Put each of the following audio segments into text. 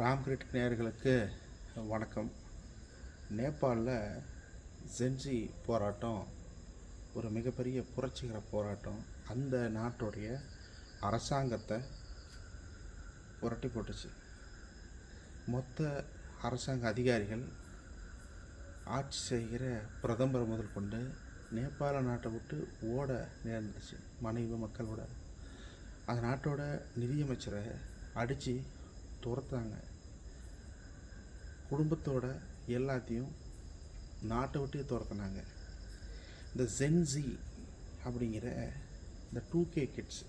ராம்கிரிட் நேயர்களுக்கு வணக்கம். நேபாளில் ஜென்ஜி போராட்டம் ஒரு மிகப்பெரிய புரட்சிகர போராட்டம். அந்த நாட்டுடைய அரசாங்கத்தை புரட்டி போட்டுச்சு. மொத்த அரசாங்க அதிகாரிகள் ஆட்சி செய்கிற பிரதமர் முதல் கொண்டு நேபாள நாட்டை விட்டு ஓட நேர்ந்துச்சு மனைவி மக்களோட. அந்த நாட்டோட நிதியமைச்சரை அடித்து துரத்தாங்க குடும்பத்தோட எல்லாத்தையும் நாட்டை விட்டே துரத்துனாங்க. இந்த ஜென்சி அப்படிங்கிற இந்த two K kids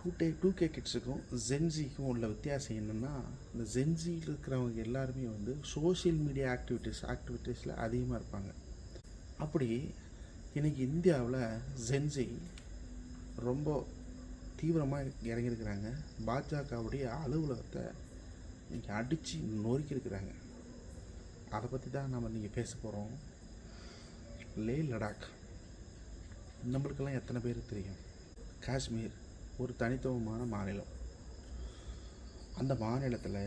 today two K கிட்ஸுக்கும் ஜென்சிக்கும் உள்ள வித்தியாசம் என்னென்னா இந்த ஜென்சியில் இருக்கிறவங்க எல்லாருமே வந்து சோஷியல் மீடியா ஆக்டிவிட்டீஸ் ஆக்டிவிட்டீஸில் அதிகமாக இருப்பாங்க. அப்படி இன்றைக்கி இந்தியாவில் ஜென்சி ரொம்ப தீவிரமாக இறங்கியிருக்கிறாங்க. பாஜகவுடைய அலுவலகத்தை இன்றைக்கி அடித்து நொறுக்கியிருக்கிறாங்க அதை பற்றி தான் நம்ம இன்றைக்கி பேச போகிறோம் லே லடாக். நம்மளுக்கெல்லாம் எத்தனை பேர் தெரியும்? காஷ்மீர் ஒரு தனித்துவமான மாநிலம். அந்த மாநிலத்தில்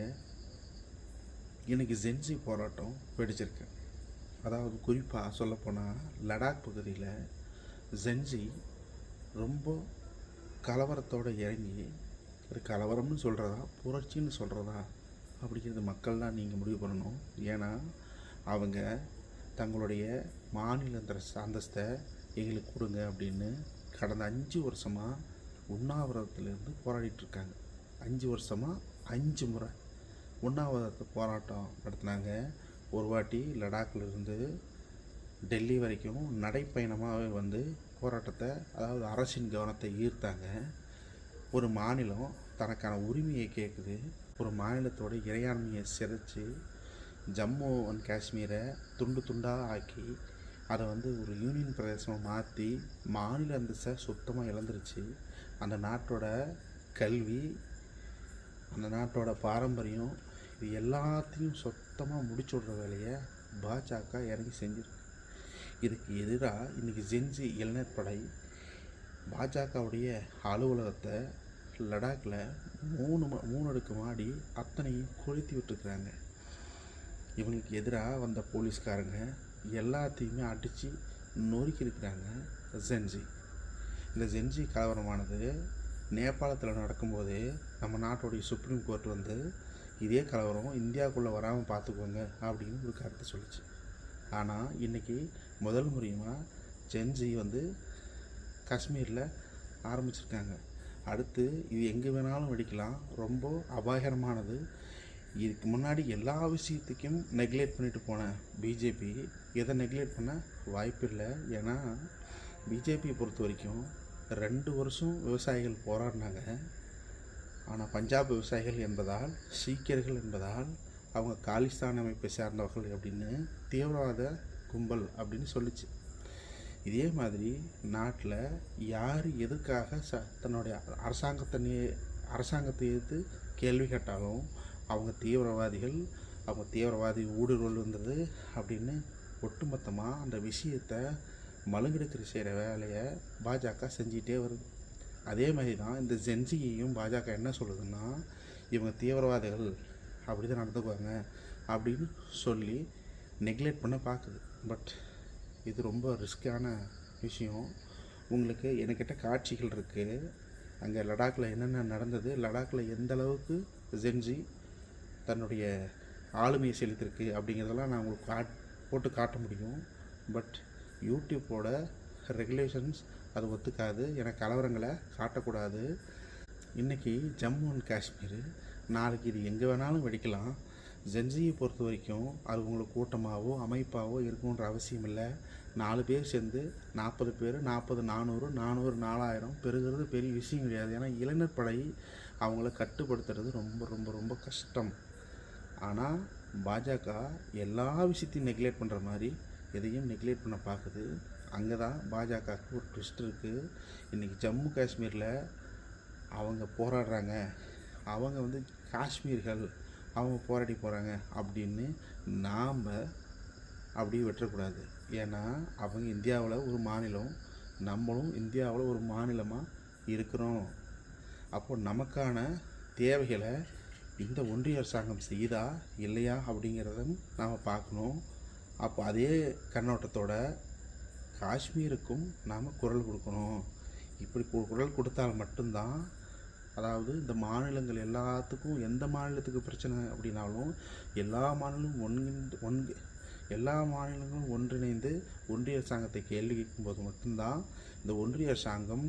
எனக்கு ஜென்சி போராட்டம் வெடிச்சிருக்கு. அதாவது குறிப்பாக சொல்லப்போனால் லடாக் பகுதியில் ஜென்சி ரொம்ப கலவரத்தோடு இறங்கி ஒரு கலவரம்னு சொல்கிறதா புரட்சின்னு சொல்கிறதா அப்படிங்கிறது மக்கள் தான் நீங்கள் முடிவு பண்ணணும். ஏன்னா அவங்க தங்களுடைய மாநில அந்தஸ்தை எங்களுக்கு கொடுங்க அப்படின்னு கடந்த அஞ்சு வருஷமாக உண்ணாவிரதத்துலேருந்து போராடிட்டு இருக்காங்க அஞ்சு வருஷமாக அஞ்சு முறை உண்ணாவிரதத்தை போராட்டம் நடத்தினாங்க. ஒரு வாட்டி லடாக்லேருந்து டெல்லி வரைக்கும் நடைப்பயணமாகவே வந்து போராட்டத்தை அதாவது அரசின் கவனத்தை ஈர்த்தாங்க. ஒரு மாநிலம் தனக்கான உரிமையை கேட்குது. ஒரு மாநிலத்தோட இறையாண்மையை சிதைச்சு ஜம்மு அண்ட் காஷ்மீரை துண்டு துண்டாக ஆக்கி அதை வந்து ஒரு யூனியன் பிரதேசமாக மாற்றி மாநில அந்தஸ்தை சுத்தமாக இழந்துருச்சு. அந்த நாட்டோட கல்வி அந்த நாட்டோட பாரம்பரியம் இது எல்லாத்தையும் சுத்தமாக முடிச்சு விடுற வேலையை பாஜக இறங்கி செஞ்சிருக்கு. இதுக்கு எதிராக இன்றைக்கி செஞ்சு இளைஞர் படை பாஜகவுடைய அலுவலகத்தை லடாக்கில் மூணு மா மூணு அடுக்கு மாடி அத்தனையும் கொளுத்தி விட்டுருக்குறாங்க. இவங்களுக்கு எதிராக வந்த போலீஸ்காரங்க எல்லாத்தையுமே அடித்து நொறுக்கியிருக்கிறாங்க ஜென்ஜி. இந்த ஜென்ஜி கலவரமானது நேபாளத்தில் நடக்கும்போது நம்ம நாட்டுடைய சுப்ரீம் கோர்ட் வந்து இதே கலவரம் இந்தியாவுக்குள்ளே வராமல் பார்த்துக்கோங்க அப்படின்னு ஒரு கருத்தை சொல்லிச்சு. ஆனால் இன்றைக்கி முதல் முறையுமா ஜென்ஜி வந்து காஷ்மீரில் ஆரம்பிச்சிருக்காங்க. அடுத்து இது எங்கே வேணாலும் வெடிக்கலாம். ரொம்ப அபாயகரமானது. இதுக்கு முன்னாடி எல்லா விஷயத்துக்கும் நெக்லெக்ட் பண்ணிட்டு போன பிஜேபி எதை நெக்லெக்ட் பண்ண? வாய்ப்பு இல்லை ஏன்னா பிஜேபியை பொறுத்த வரைக்கும் ரெண்டு வருஷம் விவசாயிகள் போராடினாங்க. ஆனால் பஞ்சாப் விவசாயிகள் என்பதால் சீக்கியர்கள் என்பதால் அவங்க காலிஸ்தான் அமைப்பை சார்ந்தவர்கள் அப்படின்னு தீவிரவாத கும்பல் அப்படின்னு சொல்லுச்சு. இதே மாதிரி நாட்டில் யார் எதுக்காக ச தன்னுடைய அரசாங்கத்தை நே அரசாங்கத்தை எதிர்த்து கேள்வி கேட்டாலும் அவங்க தீவிரவாதிகள் அவங்க தீவிரவாதி ஊடுருவல் வந்தது அப்படின்னு ஒட்டுமொத்தமாக அந்த விஷயத்தை மழுங்கெடுக்கிற செய்கிற வேலையை பாஜக செஞ்சிகிட்டே வருது. அதே மாதிரி தான் இந்த ஜென்சியையும் பாஜக என்ன சொல்லுதுன்னா இவங்க தீவிரவாதிகள் அப்படி தான் நடந்துக்குவாங்க அப்படின்னு சொல்லி நெக்லெக்ட் பண்ண பார்க்குது பட் இது ரொம்ப ரிஸ்க்கான விஷயம். உங்களுக்கு என்கிட்ட காட்சிகள் இருக்குது அங்கே லடாக்கில் என்னென்ன நடந்தது லடாக்கில் எந்த அளவுக்கு ஜென்ஜி தன்னுடைய ஆளுமையை செலுத்திருக்கு அப்படிங்கிறதெல்லாம் நான் உங்களுக்கு காட் போட்டு காட்ட முடியும். பட் யூடியூப்போட ரெகுலேஷன்ஸ் அது ஒத்துக்காது. என கலவரங்களை காட்டக்கூடாது. இன்றைக்கி ஜம்மு அண்ட் காஷ்மீர் நாளைக்கு இது எங்கே வேணாலும் வெடிக்கலாம். ஜென்சியை பொறுத்த வரைக்கும் அது உங்களுக்கு கூட்டமாகவோ அமைப்பாகவோ இருக்கணுன்ற அவசியம் இல்லை. நாலு பேர் சேர்ந்து நாற்பது பேர் நாற்பது நானூறு நானூறு நாலாயிரம் பெருகிறது பெரிய விஷயம் கிடையாது. ஏன்னா இளைஞர் படை அவங்கள கட்டுப்படுத்துறது ரொம்ப ரொம்ப ரொம்ப கஷ்டம். ஆனால் பாஜக எல்லா விஷயத்தையும் நெக்லெக்ட் பண்ணுற மாதிரி எதையும் நெக்லெக்ட் பண்ண பார்க்குது. அங்கே தான் பாஜகவுக்கு ஒரு ட்விஸ்ட் இருக்குது இன்றைக்கி ஜம்மு காஷ்மீரில் அவங்க போராடுறாங்க. அவங்க வந்து காஷ்மீர்கள் அவங்க போராடி போகிறாங்க அப்படின்னு நாம் அப்படியே விட்டுறக்கூடாது. ஏன்னா அவங்க இந்தியாவில் ஒரு மாநிலம் நம்மளும் இந்தியாவில் ஒரு மாநிலமாக இருக்கிறோம். அப்போ நமக்கான தேவைகளை இந்த ஒன்றிய அரசாங்கம் செய்தா இல்லையா அப்படிங்கிறதும் நாம் பார்க்கணும். அப்போ அதே கண்ணோட்டத்தோட காஷ்மீருக்கும் நாம் குரல் கொடுக்கணும். இப்படி கு- குரல் கொடுத்தால் மட்டும்தான் அதாவது இந்த மாநிலங்கள் எல்லாத்துக்கும் எந்த மாநிலத்துக்கு பிரச்சனை அப்படின்னாலும் எல்லா மாநிலமும் ஒன்றிணைந்து ஒன் எல்லா மாநிலங்களும் ஒன்றிணைந்து ஒன்றிய அரசாங்கத்தை கேள்வி கேட்கும்போது மட்டும்தான் இந்த ஒன்றிய அரசாங்கம்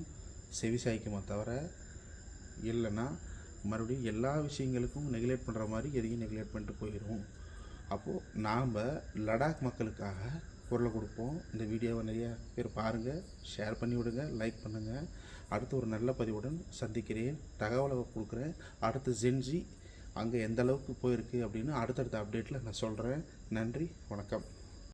செவிசாய்க்குமே தவிர இல்லைன்னா மறுபடியும் எல்லா விஷயங்களுக்கும் நெகுலேட் பண்ணுற மாதிரி எதையும் நெகுலேட் பண்ணிட்டு போயிடும் அப்போது நாம் லடாக் மக்களுக்காக குரல் கொடுப்போம். இந்த வீடியோவை நிறைய பேர் பாருங்கள் ஷேர் பண்ணி விடுங்க லைக் பண்ணுங்கள் அடுத்து ஒரு நல்ல பதிவுடன் சந்திக்கிறேன். தகவலை கொடுக்குறேன். அடுத்து ஜென்ஜி அங்கே எந்த அளவுக்கு போயிருக்கு அப்படின்னு அடுத்தடுத்த அப்டேட்டில் நான் சொல்கிறேன் நன்றி வணக்கம்.